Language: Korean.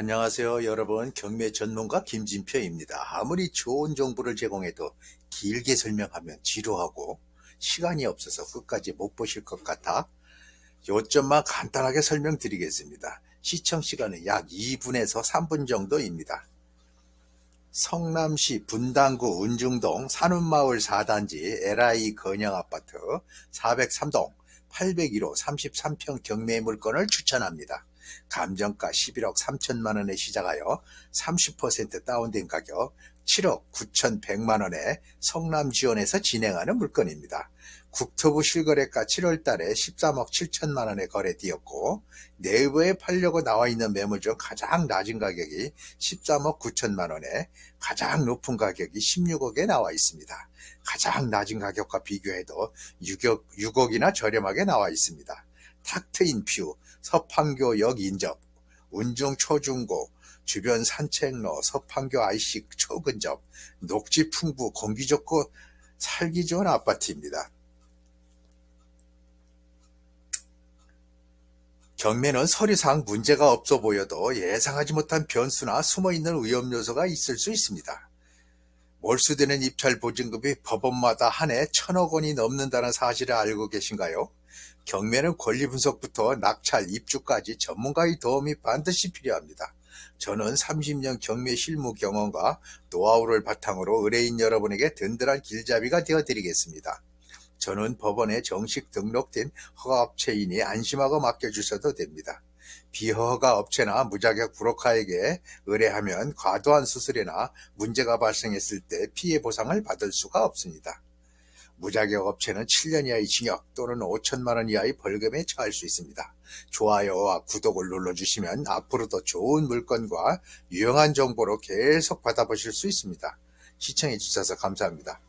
안녕하세요 여러분. 경매 전문가 김진표입니다. 아무리 좋은 정보를 제공해도 길게 설명하면 지루하고 시간이 없어서 끝까지 못 보실 것 같아 요점만 간단하게 설명드리겠습니다. 시청 시간은 약 2분에서 3분 정도입니다. 성남시 분당구 운중동 산운마을 4단지 LI 건영아파트 403동 801호 33평 경매 물건을 추천합니다. 감정가 11억 3천만 원에 시작하여 30% 다운된 가격 7억 9천100만 원에 성남 지원에서 진행하는 물건입니다. 국토부 실거래가 7월 달에 13억 7천만 원에 거래되었고 내부에 팔려고 나와 있는 매물 중 가장 낮은 가격이 13억 9천만 원에 가장 높은 가격이 16억에 나와 있습니다. 가장 낮은 가격과 비교해도 6억, 6억이나 저렴하게 나와 있습니다. 탁 트인 뷰, 서판교역 인접, 운중 초중고, 주변 산책로, 서판교 IC 초근접, 녹지 풍부, 공기 좋고 살기 좋은 아파트입니다. 경매는 서류상 문제가 없어 보여도 예상하지 못한 변수나 숨어있는 위험 요소가 있을 수 있습니다. 몰수되는 입찰 보증금이 법원마다 한 해 천억 원이 넘는다는 사실을 알고 계신가요? 경매는 권리 분석부터 낙찰, 입주까지 전문가의 도움이 반드시 필요합니다. 저는 30년 경매 실무 경험과 노하우를 바탕으로 의뢰인 여러분에게 든든한 길잡이가 되어 드리겠습니다. 저는 법원에 정식 등록된 허가업체이니 안심하고 맡겨주셔도 됩니다. 비허가 업체나 무자격 브로커에게 의뢰하면 과도한 수수료나 문제가 발생했을 때 피해 보상을 받을 수가 없습니다. 무자격 업체는 7년 이하의 징역 또는 5천만 원 이하의 벌금에 처할 수 있습니다. 좋아요와 구독을 눌러주시면 앞으로도 좋은 물건과 유용한 정보로 계속 받아보실 수 있습니다. 시청해 주셔서 감사합니다.